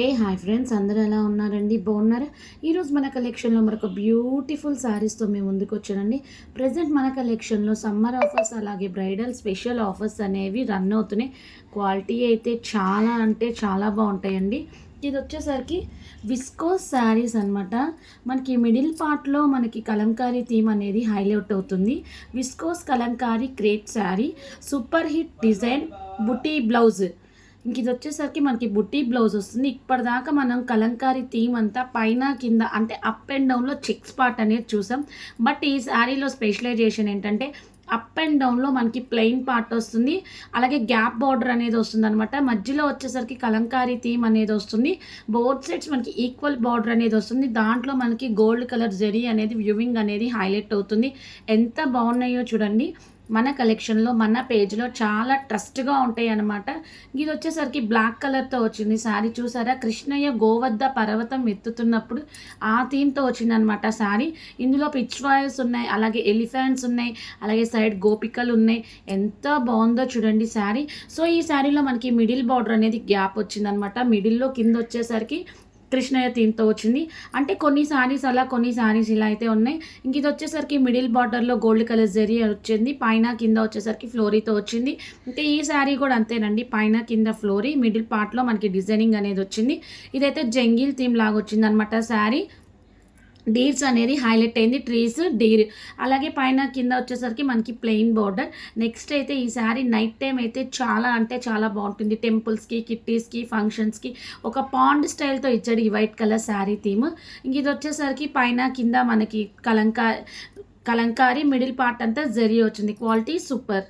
ఏ hi friends అందరూ ఎలా ఉన్నారండి? బాగున్నారా? ఈరోజు మన కలెక్షన్లో మరొక బ్యూటిఫుల్ శారీస్తో మేము ముందుకు వచ్చానండి. ప్రజెంట్ మన కలెక్షన్లో సమ్మర్ ఆఫర్స్ అలాగే బ్రైడల్ స్పెషల్ ఆఫర్స్ అనేవి రన్ అవుతున్నాయి. క్వాలిటీ అయితే చాలా అంటే చాలా బాగుంటాయండి. ఇది వచ్చేసరికి విస్కోస్ శారీస్ అనమాట మనకి మిడిల్ పార్ట్లో మనకి కలంకారీ థీమ్ అనేది హైలైట్ అవుతుంది. Viscose kalamkari crepe sari super hit design buti blouse. ఇంక ఇది వచ్చేసరికి మనకి బుట్టి బ్లౌజ్ వస్తుంది. ఇప్పటిదాకా మనం కలంకారీ థీమ్ అంతా పైన కింద అంటే అప్ అండ్ డౌన్లో చెక్స్ పార్ట్ అనేది చూసాం. బట్ ఈ శారీలో స్పెషలైజేషన్ ఏంటంటే అప్ అండ్ డౌన్లో మనకి ప్లెయిన్ పార్ట్ వస్తుంది. అలాగే గ్యాప్ బార్డర్ అనేది వస్తుంది అనమాట మధ్యలో వచ్చేసరికి కలంకారీ థీమ్ అనేది వస్తుంది. బోత్ సైడ్స్ మనకి ఈక్వల్ బార్డర్ అనేది వస్తుంది. దాంట్లో మనకి గోల్డ్ కలర్ జెరీ అనేది వ్యూవింగ్ అనేది హైలైట్ అవుతుంది. ఎంత బాగున్నాయో చూడండి. మన కలెక్షన్లో మన పేజ్లో చాలా ట్రస్ట్గా ఉంటాయి అనమాట ఇది వచ్చేసరికి బ్లాక్ కలర్తో వచ్చింది. శారీ చూసారా? కృష్ణయ్య గోవద్ద పర్వతం ఎత్తుతున్నప్పుడు ఆ థీమ్తో వచ్చింది అనమాట శారీ ఇందులో పిచ్ వాయర్స్ ఉన్నాయి అలాగే ఎలిఫెంట్స్ ఉన్నాయి అలాగే సైడ్ గోపికలు ఉన్నాయి. ఎంత బాగుందో చూడండి శారీ సో ఈ శారీలో మనకి మిడిల్ బార్డర్ అనేది గ్యాప్ వచ్చిందనమాట మిడిల్లో కింద వచ్చేసరికి కృష్ణయ్య థీమ్తో వచ్చింది. అంటే కొన్ని శారీస్ అలా కొన్ని శారీస్ ఇలా అయితే ఉన్నాయి. ఇంక ఇది వచ్చేసరికి మిడిల్ బార్డర్లో గోల్డ్ కలర్ జరీ వచ్చింది. పైన కింద వచ్చేసరికి ఫ్లోరీతో వచ్చింది. ఇంకా ఈ శారీ కూడా అంతేనండి. పైన కింద ఫ్లోరీ మిడిల్ పార్ట్లో మనకి డిజైనింగ్ అనేది వచ్చింది. ఇదైతే జంగిల్ థీమ్ లాగా వచ్చింది అనమాట శారీ డీర్స్ అనేది హైలైట్ అయింది ట్రీస్ డీర్ అలాగే పైన కింద వచ్చేసరికి మనకి ప్లెయిన్ బార్డర్ నెక్స్ట్ అయితే ఈ శారీ నైట్ టైం అయితే చాలా అంటే చాలా బాగుంటుంది. టెంపుల్స్కి కిట్టీస్కి ఫంక్షన్స్కి ఒక పాండ్ స్టైల్తో ఇచ్చాడు ఈ వైట్ కలర్ శారీ థీమ్ ఇంక ఇది వచ్చేసరికి పైన కింద మనకి కలంకా కలంకారీ మిడిల్ పార్ట్ అంతా జరి వచ్చింది. Quality super